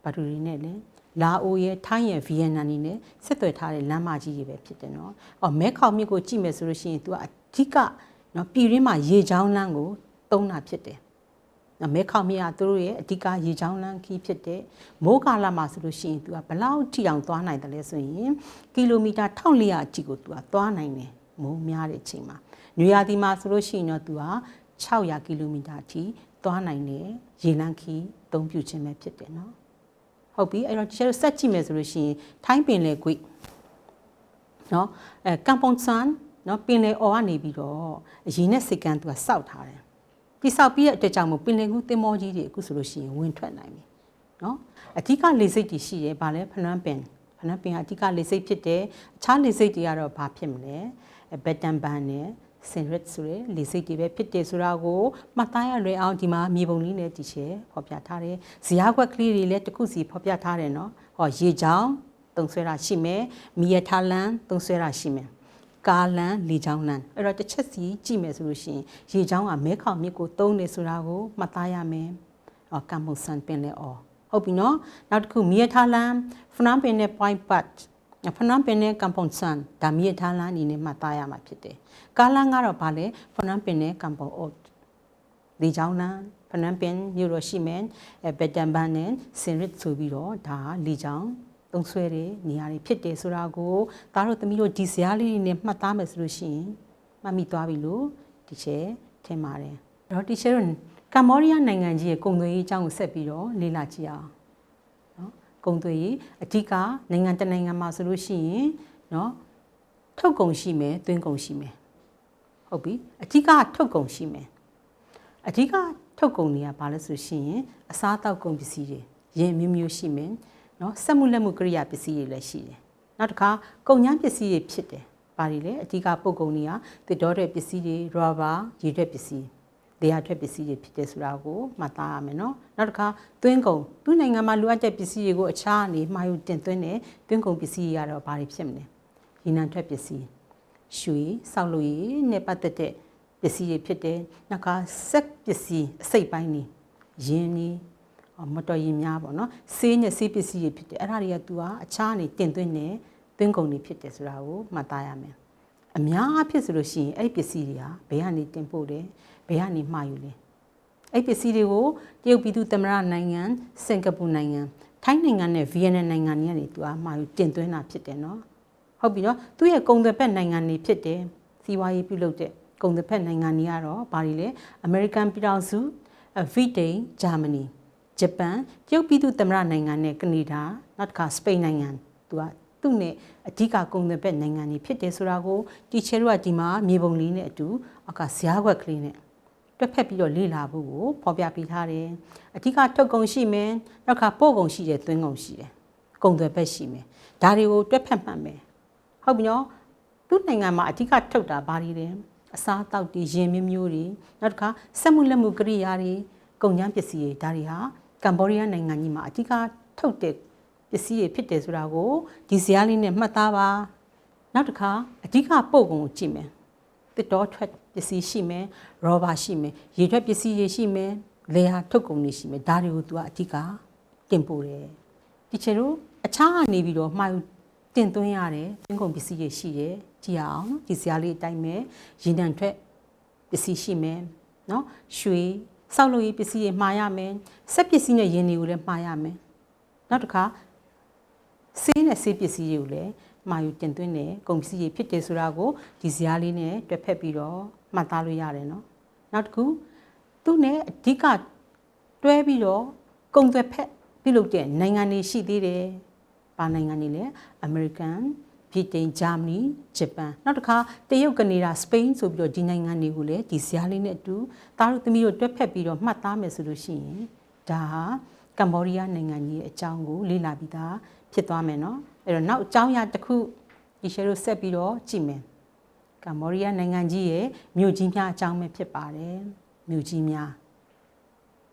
ဘာတူတွေနဲ့လဲ လာအိုရဲ့ထိုင်းရဲ့ဗီယက်နမ်နေနဲ့ဆက်သွယ်ထားတဲ့လမ်းမကြီးတွေပဲဖြစ်တယ်နော်အော်မဲခေါမြစ်ကိုကြည့်မယ်ဆိုလို့ရှိရင်သူကအဓိကနော်ပြည်ရင်းမှာရေချောင်းလမ်းကိုတုံးတာဖြစ်တယ်နော်မဲခေါမြစ်ကသူတို့ရဲ့အဓိကရေချောင်းလမ်းခီးဖြစ်တဲ့မိုးကာလမှာဆိုလို့ရှိရင်သူကဘလောက်ထိအောင်သွားနိုင်တယ်လဲဆိုရင်ကီလိုမီတာ1400အထိကိုသူကသွားနိုင်တယ်မိုးများတဲ့အချိန်မှာနွေရာသီမှာဆိုလို့ရှိရင်တော့သူက600ကီလိုမီတာအထိသွားနိုင်တယ်ရေလမ်းခီးအသုံးပြုခြင်းပဲဖြစ်တယ်နော် ဟုတ်ပြီအဲ့တော့ကျတော့ဆက်ကြည့်မယ်ဆိုလို့ရှိရင်ထိုင်းပင်လယ်ကွေ့နော်အဲကမ်ပွန်ဆန်နော်ပင်လယ်အော်ကနေပြီးတော့အရင်နဲ့စိတ်ကန်းသူကစောက်ထားတယ်ဒီစောက်ပြီးတဲ့အတွက်ကြောင့်မို့ပင်လယ်ကူးတင်မောကြီးတွေအခုဆိုလို့ရှိရင်ဝင်ထွက်နိုင်ပြီနော်အဓိကလေစိတ်တွေရှိတယ်ဗာလဲဖနွမ်းပင်ဖနွမ်းပင်ကအဓိကလေစိတ်ဖြစ်တယ်အခြားလေစိတ်တွေကတော့ဘာဖြစ်မလဲဘက်တန်ဘန်နဲ့ စင်ရစ်ဆိုတဲ့လေစိတ်တွေပဲဖြစ်တယ်ဆိုတာကိုမှတ်သားရလွယ်အောင်ဒီမှာမြေပုံလေးနဲ့တည်ချဲဖော်ပြထားတယ်ဇီယာခွက်ကလေးတွေလည်းတစ်ခုစီဖော်ပြထားတယ်နော်ဟောရေချောင်းသုံးဆွဲတာရှိမယ်မီယထားလန်သုံးဆွဲတာရှိမယ်ကာလန်လေချောင်းလန်အဲ့တော့တစ်ချက်စီကြည့်မယ်ဆိုလို့ရှိရင်ရေချောင်းကမဲခေါင်မြစ်ကိုသုံးနေဆိုတာကိုမှတ်သားရမယ်ဟောကမ်မွန်ဆန်ပင်လေအော်ဟုတ်ပြီနော်နောက်တစ်ခုမီယထားလန်ဖနမ်ပင်နဲ့ point pat ဖနမ်ပင်နဲ့ကမ်ပွန်ဆန်ဒါမီယထားလန်အနေနဲ့မှတ်သားရမှာဖြစ်တယ်ကာလန်ကတော့ဗာလဲဖနမ်ပင်နဲ့ကမ်ပွန်အော့ဒီကြောင်းလန်ဖနမ်ပင်ယူရိုရှိမန်ဘက်တန်ဘန်နဲ့စင်ရစ်ဆိုပြီးတော့ဒါလီကြောင်းသုံးဆွဲတဲ့နေရာတွေဖြစ်တယ်ဆိုတာကိုသားတို့သမီးတို့ဒီစရာလေးတွေနဲ့မှတ်သားမယ်ဆိုလို့ရှိရင်မှတ်မိသွားပြီလို့ဒီချဲထင်ပါတယ်။အဲ့တော့ဒီချဲတို့ကမ္ဘောဒီးယားနိုင်ငံကြီးရဲ့ကုန်သွယ်ရေးအကြောင်းကိုဆက်ပြီးတော့လေ့လာကြည့်အောင်။နော် ကုန်သွယ်ရေးအဓိကနိုင်ငံတနိုင်ငံမှာဆိုလို့ရှိရင်နော်ထုတ်ကုန်ရှိမယ်သွင်းကုန်ရှိမယ်။ဟုတ်ပြီအဓိကထုတ်ကုန်ရှိမယ်။အဓိကထုတ်ကုန်တွေကဘာလဲဆိုရှင်အစားအသောက်ကုန်ပစ္စည်းတွေယင်းမျိုးမျိုးရှိမယ်နော်စက်မှုလက်မှုကိရိယာပစ္စည်းတွေလည်းရှိတယ်နောက်တစ်ခါကုန်ညမ်းပစ္စည်းတွေဖြစ်တယ်ဘာတွေလဲအဓိကပုတ်ကုန်တွေကတစ်တော်တဲ့ပစ္စည်းတွေ rubber ရေထွက်ပစ္စည်း တရားထွက်ပစ္စည်းတွေဖြစ်တယ်ဆိုတာကိုမှတ်သားရမယ်နော်နောက်တစ်ခါသွင်းကုန်သူ့နိုင်ငံမှာလိုအပ်တဲ့ပစ္စည်းတွေကိုအခြားအနေမှာယူတင်သွင်းတယ်သွင်းကုန်ပစ္စည်းတွေကတော့ဘာတွေဖြစ်မလဲရေနံထွက်ပစ္စည်းရွှေစောက်လို့ရနဲ့ပတ်သက်တဲ့ပစ္စည်းတွေဖြစ်တယ်နောက်ခါစက်ပစ္စည်းအစိတ်ပိုင်းနေရင်းနေမတော်ရင်များပေါ့နော်ဆေးနဲ့ဆေးပစ္စည်းတွေဖြစ်တယ်အဲ့ဒါတွေကသူကအခြားအနေတင်သွင်းနေသွင်းကုန်တွေဖြစ်တယ်ဆိုတာကိုမှတ်သားရမယ်အများအဖြစ်ဆိုလို့ရှိရင်အဲ့ဒီပစ္စည်းတွေကဘယ်ကနေတင်ပို့တယ် ဘယ်ကနေမှာယူလဲအဲ့ပစ္စည်းတွေကိုတရုတ်ပြည်သူသမ္မတနိုင်ငံစင်ကာပူနိုင်ငံထိုင်းနိုင်ငံနဲ့ဗီယက်နမ်နိုင်ငံတွေကနေသူကမှာယူတင်သွင်းတာဖြစ်တယ်နော်ဟုတ်ပြီနော်သူ့ရဲ့ကုန်သွယ်ဘက်နိုင်ငံတွေဖြစ်တယ်စီးပွားရေးပြုလုပ်တဲ့ကုန်တစ်ဖက်နိုင်ငံတွေကတော့ဘာတွေလဲအမေရိကန်ပြည်ထောင်စုဗြိတိန်ဂျာမနီဂျပန်တရုတ်ပြည်သူသမ္မတနိုင်ငံနဲ့ကနေဒါနောက်တစ်ခါစပိန်နိုင်ငံသူကသူ့နဲ့အဓိကကုန်သွယ်ဘက်နိုင်ငံတွေဖြစ်တယ်ဆိုတာကိုတီချယ်တို့ကဒီမှာမြေပုံလေးနဲ့အတူအကဇားခွက်ကလေးနဲ့ တွက်ဖက်ပြီးတော့လေ့လာဖို့ကိုဖော်ပြပေးထားတယ်အဓိကထုတ်ကုန်ရှိမယ်နောက်ခါပို့ကုန်ရှိတယ်သွင်းကုန်ရှိတယ်ကုန်သွယ်ဘက်ရှိမယ်ဒါတွေကိုတွက်ဖက်မှတ်မယ်ဟုတ်ပြီနော်သူ့နိုင်ငံမှာအဓိကထုတ်တာဘာတွေလဲအစားအသောက်တွေရင်မျိုးမျိုးတွေနောက်တစ်ခါစက်မှုလက်မှုကိရိယာတွေကုန်ကျန်းပစ္စည်းတွေဒါတွေဟာကမ္ဘောဒီးယားနိုင်ငံကြီးမှာအဓိကထုတ်တဲ့ပစ္စည်းတွေဖြစ်တယ်ဆိုတာကိုဒီဇာတ်လေးနဲ့မှတ်သားပါနောက်တစ်ခါအဓိကပို့ကုန်ကိုကြည့်မယ်တစ်တော်ထွက် ပစ္စည်းရှိမယ်ရောဘာရှိမယ်ရေထွက်ပစ္စည်းတွေရှိမယ်လေဟာထုတ်ကုန်တွေရှိမယ်ဒါတွေကို तू ကအဓိကတင်ပို့တယ်ဒီချေတို့အခြားကနေပြီးတော့မှာယူတင်သွင်းရတယ်တင်ကုန်ပစ္စည်းတွေရှိတယ်ကြည့်အောင်နော်ဒီဇာတ်လေးအတိုင်းပဲရေနံထွက်ပစ္စည်းရှိမယ်နော်ရွှေစောက်လို့ရေးပစ္စည်းတွေမှားရမယ်စက်ပစ္စည်းနဲ့ယင်းတွေကိုလည်းမှားရမယ်နောက်တစ်ခါဆေးနဲ့ဆေးပစ္စည်းတွေကိုလည်း မှာယူတင်သွင်းတယ်ကုန်ပစ္စည်းတွေဖြစ်တယ်ဆိုတာကိုဒီဇာတ်လေးနဲ့တွက်ဖက်ပြီးတော့မှတ်သားလို့ရတယ်နော်နောက်တစ်ခုသူ့နဲ့အဓိကတွဲပြီးတော့ကုန်သွယ်ဖက်ပြုလုပ်တဲ့နိုင်ငံတွေရှိသေးတယ်။ဘာနိုင်ငံတွေလဲအမေရိကန်ဗြိတိန်ဂျာမနီဂျပန်နောက်တစ်ခါတရုတ်ကနေဒါစပိန်ဆိုပြီးတော့ဒီနိုင်ငံတွေကိုလည်းဒီဇာတ်လေးနဲ့အတူသားတို့သမီးတို့တွက်ဖက်ပြီးတော့မှတ်သားမယ်ဆိုလို့ရှိရင်ဒါဟာကမ္ဘောဒီးယားနိုင်ငံကြီးရဲ့အကြောင်းကိုလေ့လာပြီးသားဖြစ်သွားမယ်နော် အဲ့တော့နောက်အကြောင်းအရာတစ်ခုဒီရှယ်တို့ဆက်ပြီးတော့ကြည့်မယ်ကမ္ဘောဒီးယားနိုင်ငံကြီးရဲ့မြို့ကြီးများအကြောင်းပဲဖြစ်ပါတယ်မြို့ကြီးများ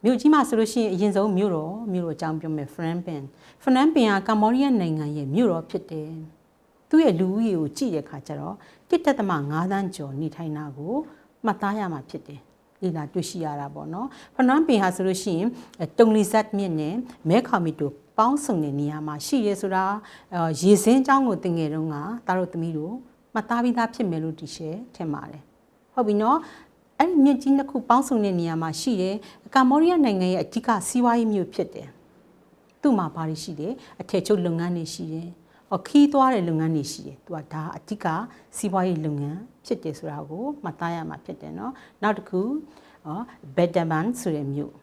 မြို့ကြီးမှာဆိုလို့ရှိရင်အရင်ဆုံးမြို့တော်မြို့တော်အကြောင်းပြောမယ်ဖရန်ပင်ဖရန်ပင်ကကမ္ဘောဒီးယားနိုင်ငံရဲ့မြို့တော်ဖြစ်တယ်သူ့ရဲ့လူဦးရေကိုကြည့်ရခါကျတော့1.5သန်းကျော်နေထိုင်တာကိုမှတ်သားရမှာဖြစ်တယ်လေ့လာတွေ့ရှိရတာပေါ့နော်ဖနွမ်ပင်ဟာဆိုလို့ရှိရင်တုံလီဇတ်မြင့်နဲ့မဲခါမီတို ပေါင်းစုံတဲ့နေရာမှာရှိရဲဆိုတာရေစင်းအကြောင်းကိုသင်ငယ်တုန်းကသားတို့သမီးတို့မှတ်သားပြီးသားဖြစ်မယ်လို့တီရှယ်ထင်ပါတယ်။ဟုတ်ပြီနော်။အဲ့ဒီမြင့်ကြီးတစ်ခုပေါင်းစုံတဲ့နေရာမှာရှိတယ်။ကမ္ဘောဒီးယားနိုင်ငံရဲ့အကြီးကစီးပွားရေးမြို့ဖြစ်တယ်။သူ့မှာဘာတွေရှိတယ်။အထည်ချုပ်လုပ်ငန်းတွေရှိတယ်။အခီးသွားတဲ့လုပ်ငန်းတွေရှိတယ်။သူကဒါအကြီးကစီးပွားရေးလုပ်ငန်းဖြစ်တယ်ဆိုတာကိုမှတ်သားရမှာဖြစ်တယ်နော်။နောက်တစ်ခု Bedaman ဆိုတဲ့မြို့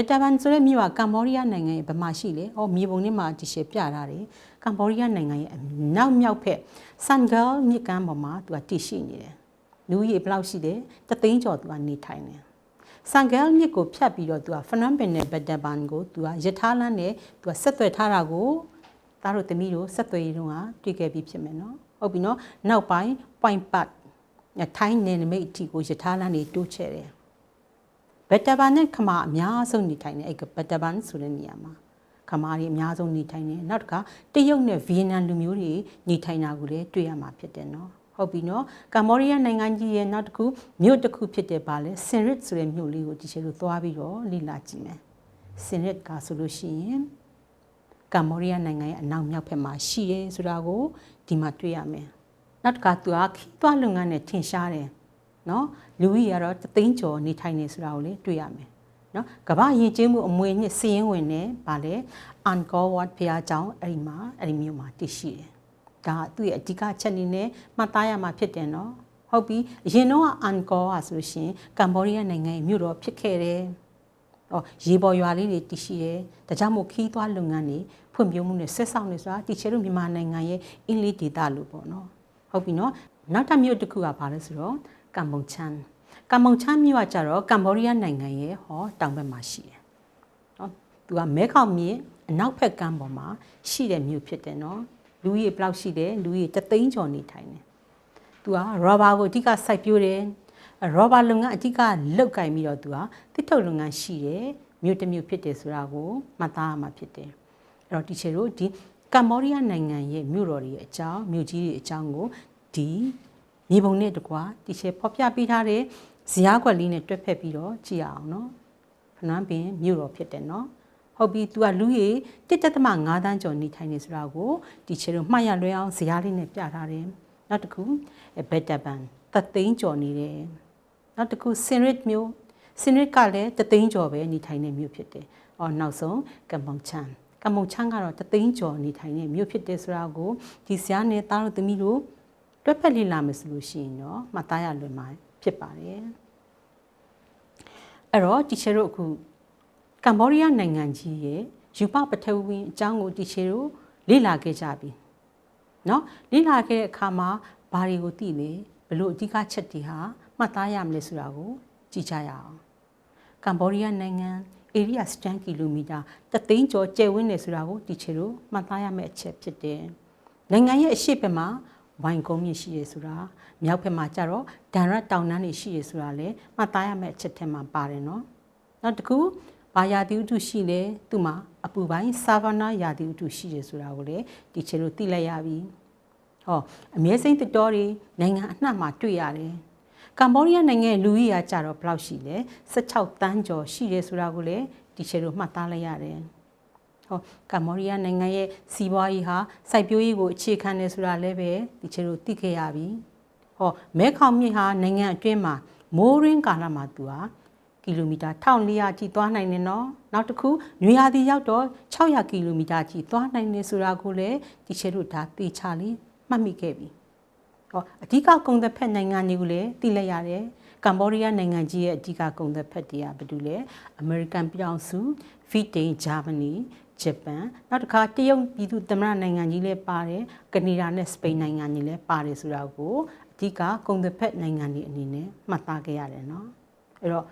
ဘက်တမန်ဆိုတဲ့မြို့ကကမ္ဘောဒီးယားနိုင်ငံရဲ့ဗမာရှိလေ။အော်မြေပုံထဲမှာဒီရှယ်ပြထားတယ်။ကမ္ဘောဒီးယားနိုင်ငံရဲ့နောက်မြောက်ဖက်ဆန်ဂယ်မြစ်ကမ်းပေါ်မှာသူကတည်ရှိနေတယ်။လူကြီးဘယ်လောက်ရှိတယ်။တသိန်းကျော်သူကနေထိုင်တယ်။ဆန်ဂယ်မြစ်ကိုဖြတ်ပြီးတော့သူကဖနမ်ပင်နဲ့ဘက်တမန်ကိုသူကရထားလမ်းနဲ့သူကဆက်သွယ်ထားတာကိုသားတို့သမီးတို့ဆက်သွယ်ရေးတုန်းကတွေ့ခဲ့ပြီးဖြစ်မယ်နော်ဟုတ်ပြီနော်နောက်ပိုင်း point part ထိုင်းနယ်နိမိတ်အထိကိုယထာလန်းတွေတိုးချဲ့တယ် ဘက်တဘန်နဲ့ခမာအများဆုံးနေထိုင်တယ်အဲ့ဘက်တဘန်ဆိုတဲ့နေရာမှာခမာတွေအများဆုံးနေထိုင်တယ်နောက်တစ်ခါတရုတ်နဲ့ဗီယက်နမ်လူမျိုးတွေနေထိုင်တာကိုလည်းတွေ့ရမှာဖြစ်တယ်နော်ဟုတ်ပြီနော်ကမ္ဘောဒီးယားနိုင်ငံကြီးရဲ့နောက်တစ်ခုမြို့တစ်ခုဖြစ်တဲ့ပါလဲစင်ရစ်ဆိုတဲ့မြို့လေးကိုဒီချေလို့သွားပြီးတော့လေ့လာကြည့်မယ်စင်ရစ်ကဆိုလို့ရှိရင်ကမ္ဘောဒီးယားနိုင်ငံရဲ့အနောက်မြောက်ဘက်မှာရှိရဲဆိုတာကိုဒီမှာတွေ့ရမယ်နောက်တစ်ခါသူကခီးသွွားလုပ်ငန်းနဲ့ထင်ရှားတယ် နော်လူကြီးကတော့တသိန်းကျော်နေထိုင်နေဆိုတာကိုလေတွေ့ရမယ်နော်ကမ္ဘာယဉ်ကျေးမှုအမွေနှစ်စီးရင်ဝင်နေဗာလေအန်ကောဝတ်ဖျားကြောင်းအဲ့ဒီမှာအဲ့ဒီမြို့မှာတည်ရှိတယ်ဒါသူ့ရဲ့အဓိကချက်အနေနဲ့မှတ်သားရမှာဖြစ်တယ်နော်ဟုတ်ပြီအရင်တော့အန်ကောဟာဆိုလို့ရှိရင်ကမ္ဘောဒီးယားနိုင်ငံရဲ့မြို့တော်ဖြစ်ခဲ့တယ်။အော်ရေပေါ်ရွာလေးတွေတည်ရှိတယ်။ဒါကြောင့်မို့ခီးသွွားလုပ်ငန်းတွေဖွံ့ဖြိုးမှုနဲ့ဆက်ဆောင်နေဆိုတာတီချယ်တို့မြန်မာနိုင်ငံရဲ့အင်းလေးဒေသလို့ပေါ့နော်။ဟုတ်ပြီနော်။နောက်တစ်မြို့တစ်ခုကဘာလဲဆိုတော့ ကမ်ဘုံချန်ကမ်ဘုံချန်မြို့ကကြတော့ကမ္ဘောဒီးယားနိုင်ငံရဲ့ဟောတောင်ဘက်မှာရှိတယ်။နော်သူကမဲခေါင်မြစ်အနောက်ဘက်ကမ်းပေါ်မှာရှိတဲ့မြို့ဖြစ်တယ်နော်လူကြီးဘယ်လောက်ရှိတယ်လူကြီးတသိန်းကျော်နေထိုင်တယ်သူကရောဘာကိုအဓိကစိုက်ပျိုးတယ်ရောဘာလုပ်ငန်းအဓိကလုတ်ကင်ပြီးတော့သူကတစ်ထုတ်လုပ်ငန်းရှိတယ်မြို့တစ်မြို့ဖြစ်တယ်ဆိုတာကိုမှတ်သားရမှာဖြစ်တယ်အဲ့တော့တီချေတို့ဒီကမ္ဘောဒီးယားနိုင်ငံရဲ့မြို့တော်တွေရဲ့အကြောင်းမြို့ကြီးတွေအကြောင်းကိုဒီ မြေပုံနဲ့တကွာတီချေဖော်ပြပေးထားတဲ့ဇာတ်ကွက်လေးနဲ့တွက်ဖက်ပြီးတော့ကြည့်ရအောင်နော်ဖနန်းပင်မြို့တော်ဖြစ်တယ်နော်ဟုတ်ပြီ तू ကလူကြီး1.5တန်းကျော်နေထိုင်နေဆိုတာကိုတီချေတို့မှတ်ရလွဲအောင်ဇာတ်လေးနဲ့ပြထားတယ်နောက်တစ်ခုဘက်တဘန်သသိန်းကျော်နေတယ်နောက်တစ်ခုစင်ရစ်မြို့စင်ရစ်ကလည်းတသိန်းကျော်ပဲနေထိုင်နေမြို့ဖြစ်တယ်အော်နောက်ဆုံးကမ်ပောင်ချန်ကမ္ဘုံချန်းကတော့တသိန်းကျော်နေထိုင်နေမြို့ဖြစ်တယ်ဆိုတာကိုဒီဆရာနဲ့သားတို့သမီးတို့ တွက်ဖက်လေ့လာမယ်ဆိုလို့ရှိရင်တော့မှတ်သားရလွယ်မှာဖြစ်ပါတယ်အဲ့တော့တီချေတို့အခုကမ္ဘောဒီးယားနိုင်ငံကြီးရဲ့ယူပပထဝီအကြောင်းကိုတီချေတို့လေ့လာခဲ့ကြပြီเนาะလေ့လာခဲ့တဲ့အခါမှာဘာတွေကိုသိလဲဘလို့အဓိကချက်တွေဟာမှတ်သားရမလဲဆိုတာကိုကြည့်ကြရအောင်ကမ္ဘောဒီးယားနိုင်ငံ area စတန်ကီလိုမီတာတသိန်းကျော်ကျယ်ဝန်းနေဆိုတာကိုတီချေတို့မှတ်သားရမယ့်အချက်ဖြစ်တယ်နိုင်ငံရဲ့အရှိတ်ဘက်မှာ ဝိုင်ကုန်းမြင့်ရှိရဆိုတာမြောက်ဘက်မှာကျတော့ဒန်ရက်တောင်တန်းတွေရှိရဆိုတာလည်းမှတ်သားရမယ့်အချက်ထဲမှာပါတယ်နော်နောက်တစ်ခုဘာယာတိဥတုရှိလဲသူ့မှာအပူပိုင်းဆာဗနာယာတိဥတုရှိရဆိုတာကိုလည်းတီချေတို့သိလိုက်ရပြီဟောအမြဲစိမ့်တတော်တွေနိုင်ငံအနှံ့မှာတွေ့ရတယ်ကမ္ဘောဒီးယားနိုင်ငံလူကြီးရာကြတော့ဘယ်လောက်ရှိလဲ16တန်းကျော်ရှိတယ်ဆိုတာကိုလည်းတီချေတို့မှတ်သားလိုက်ရတယ် ဟောကမ္ဘောဒီးယားနိုင်ငံရဲ့စီးပွားရေးဟာစိုက်ပျိုးရေးကိုအခြေခံတယ်ဆိုတာလည်းပဲတီချေတို့သိခဲ့ရပြီဟောမဲခေါင်မြစ်ဟာနိုင်ငံအတွင်းမှာမိုးရင်းကာလမှာသူဟာကီလိုမီတာ1400ကြီးသွားနိုင်တယ်နော်နောက်တစ်ခုနွေရာသီရောက်တော့600ကီလိုမီတာကြီးသွားနိုင်တယ်ဆိုတာကိုလည်းတီချေတို့ဒါသိချလေးမှတ်မိခဲ့ပြီဟောအဓိကကုန်သက်ဖက်နိုင်ငံတွေကိုလည်းသိလိုက်ရတယ်ကမ္ဘောဒီးယားနိုင်ငံကြီးရဲ့အဓိကကုန်သက်ဖက်တွေကဘာတူလဲအမေရိကန်ပြည်ထောင်စုဖီတိန်ဂျာမနီ ဂျပန်နောက်တစ်ခါတရုတ်ပြည်သူ့သမ္မတနိုင်ငံကြီးလည်းပါတယ်ကနေဒါနဲ့စပိန်နိုင်ငံကြီးလည်းပါတယ်ဆိုတာကိုအဓိကကုန်သက်ဖက်နိုင်ငံတွေအနေနဲ့မှတ်သားခဲ့ရတယ်နော်အဲ့တော့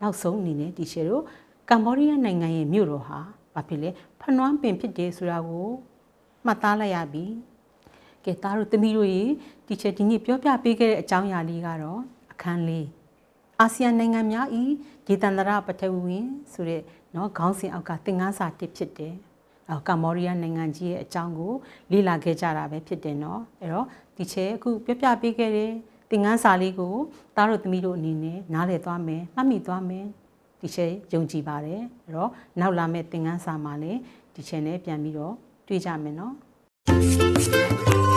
နောက်ဆုံးအနေနဲ့ဒီရှယ်တို့ကမ္ဘောဒီးယားနိုင်ငံရဲ့မြို့တော်ဟာဘာဖြစ်လဲဖနွမ်းပင်ဖြစ်တယ်ဆိုတာကိုမှတ်သားလိုက်ရပြီကဲသားတို့သမီးတို့ရေဒီချက်ဒီနေ့ပြောပြပေးခဲ့တဲ့အကြောင်းအရာလေးကတော့အခန်းလေးအာဆီယံနိုင်ငံများဤဒေသန္တရပထဝီဝင်ဆိုတဲ့ เนาะခေါင်းစဉ်အောက်ကသင်ခန်းစာတစ်ဖြစ်တယ်။အော်ကမ္ဘောဒီးယားနိုင်ငံကြီးရဲ့အကြောင်းကိုလေ့လာခဲ့ကြတာပဲဖြစ်တယ်เนาะ။အဲ့တော့ဒီချက်အခုပြပြပေးခဲ့တဲ့သင်ခန်းစာလေးကိုသားတို့သမီးတို့အနေနဲ့နားလည်သွားမယ်မှတ်မိသွားမယ်ဒီချက်ယုံကြည်ပါတယ်။အဲ့တော့နောက်လာမယ့်သင်ခန်းစာမှာလည်းဒီချက်နဲ့ပြန်ပြီးတော့တွေ့ကြမယ်เนาะ။